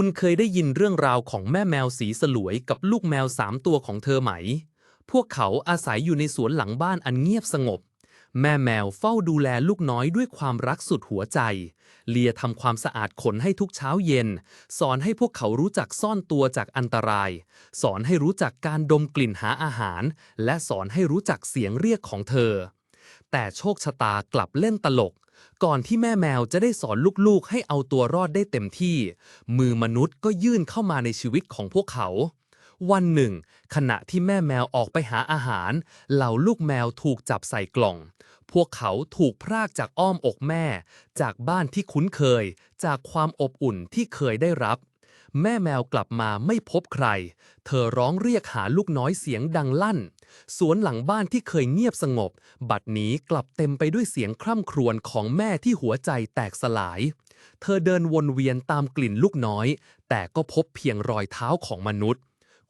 คุณเคยได้ยินเรื่องราวของแม่แมวสีสลวยกับลูกแมวสามตัวของเธอไหม พวกเขาอาศัยอยู่ในสวนหลังบ้านอันเงียบสงบ แม่แมวเฝ้าดูแลลูกน้อยด้วยความรักสุดหัวใจ เลียทำความสะอาดขนให้ทุกเช้าเย็น สอนให้พวกเขารู้จักซ่อนตัวจากอันตราย สอนให้รู้จักการดมกลิ่นหาอาหาร และสอนให้รู้จักเสียงเรียกของเธอ แต่โชคชะตากลับเล่นตลก ก่อนที่แม่แมวจะได้สอนลูกๆ ให้เอาตัวรอดได้เต็มที่ มือมนุษย์ก็ยื่นเข้ามาในชีวิตของพวกเขา วันหนึ่ง ขณะที่แม่แมวออกไปหาอาหาร เหล่าลูกแมวถูกจับใส่กล่อง พวกเขาถูกพรากจากอ้อมอกแม่ จากบ้านที่คุ้นเคย จากความอบอุ่นที่เคยได้รับ แม่แมวกลับมาไม่พบใคร เธอร้องเรียกหาลูกน้อยเสียงดังลั่น สวนหลังบ้านที่เคยเงียบสงบ บัดนี้กลับเต็มไปด้วยเสียงคร่ำครวญของแม่ที่หัวใจแตกสลาย เธอเดินวนเวียนตามกลิ่นลูกน้อย แต่ก็พบเพียงรอยเท้าของมนุษย์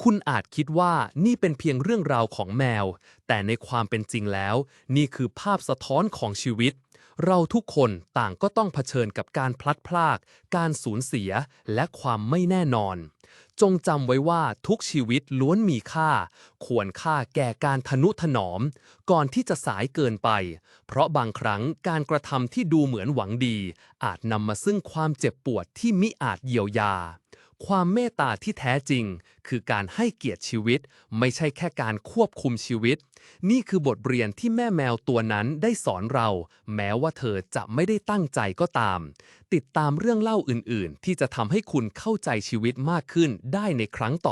คุณอาจคิดว่านี่เป็นเพียงเรื่องราวของแมว แต่ในความเป็นจริงแล้ว นี่คือภาพสะท้อนของชีวิต เราทุกคนต่างก็ต้องเผชิญกับการพลัดพราก การสูญเสีย และความไม่แน่นอน จงจำไว้ว่าทุกชีวิตล้วนมีค่า ควรค่าแก่การทนุถนอม ก่อนที่จะสายเกินไป เพราะบางครั้งการกระทำที่ดูเหมือนหวังดี อาจนำมาซึ่งความเจ็บปวดที่มิอาจเยียวยา ความเมตตาที่แท้จริง คือการให้เกียรติชีวิต ไม่ใช่แค่การควบคุมชีวิต นี่คือบทเรียนที่แม่แมวตัวนั้นได้สอนเรา แม้ว่าเธอจะไม่ได้ตั้งใจก็ตาม ติดตามเรื่องเล่าอื่น ๆ ที่จะทำให้คุณเข้าใจชีวิตมากขึ้นได้ในครั้งต่อ